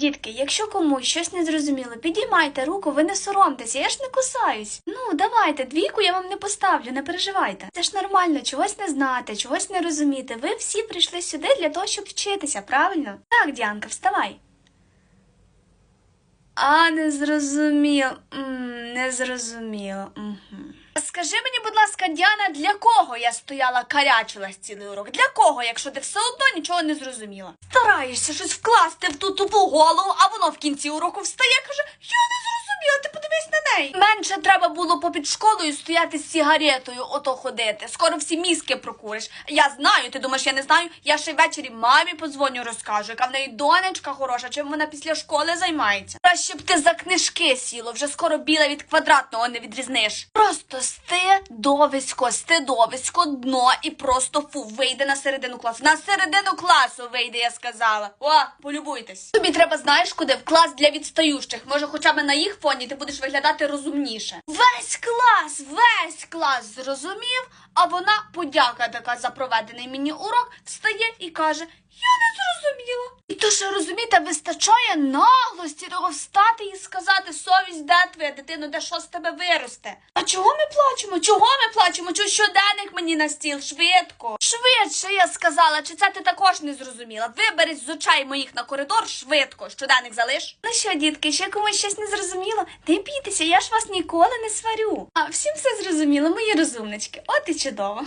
Дітки, якщо комусь щось не зрозуміло, підіймайте руку, ви не соромтеся, я ж не кусаюсь. Ну, давайте, двійку я вам не поставлю, не переживайте. Це ж нормально, чогось не знати, чогось не розуміти. Ви всі прийшли сюди для того, щоб вчитися, правильно? Так, Діанка, вставай. А, не зрозумів. М, не зрозуміло. Угу. Скажи мені, будь ласка, Діана, для кого я стояла карячилась цілий урок? Для кого, якщо ти все одно нічого не зрозуміла? Стараєшся щось вкласти в ту тупу голову, а воно в кінці уроку встає, каже, подивись. Менше треба було попід школою стояти з сигаретою, ото ходити. Скоро всі мізки прокуриш. Я знаю, ти думаєш, я не знаю. Я ще ввечері мамі подзвоню, розкажу, яка в неї донечка хороша, чим вона після школи займається. Краще б ти за книжки сіло, вже скоро біле від квадратного не відрізниш. Просто стидовисько, стидовисько, дно і просто фу, вийде на середину класу. На середину класу вийде, я сказала. О, полюбуйтесь. Тобі треба, знаєш, куди? В клас для відстаючих. Може, хоча б на їх фоні ти будеш виглядати розумніше. Весь клас, весь клас зрозумів, а вона подяка така за проведений мені урок, встає і каже: Я не зрозуміла. І то, що розумієте, вистачає наглості того встати і сказати, совість, де твоя дитино, де що з тебе виросте. А чого ми плачемо? Чого ми плачемо? Чого щоденник мені на стіл? Швидко. Швидше, я сказала, чи це ти також не зрозуміла? Виберись з очей моїх на коридор швидко. Щоденник залиш. Ну що, дітки, ще комусь щось не зрозуміло? Не бійтеся, я ж вас ніколи не сварю. А всім все зрозуміло, мої розумнички. От і чудово.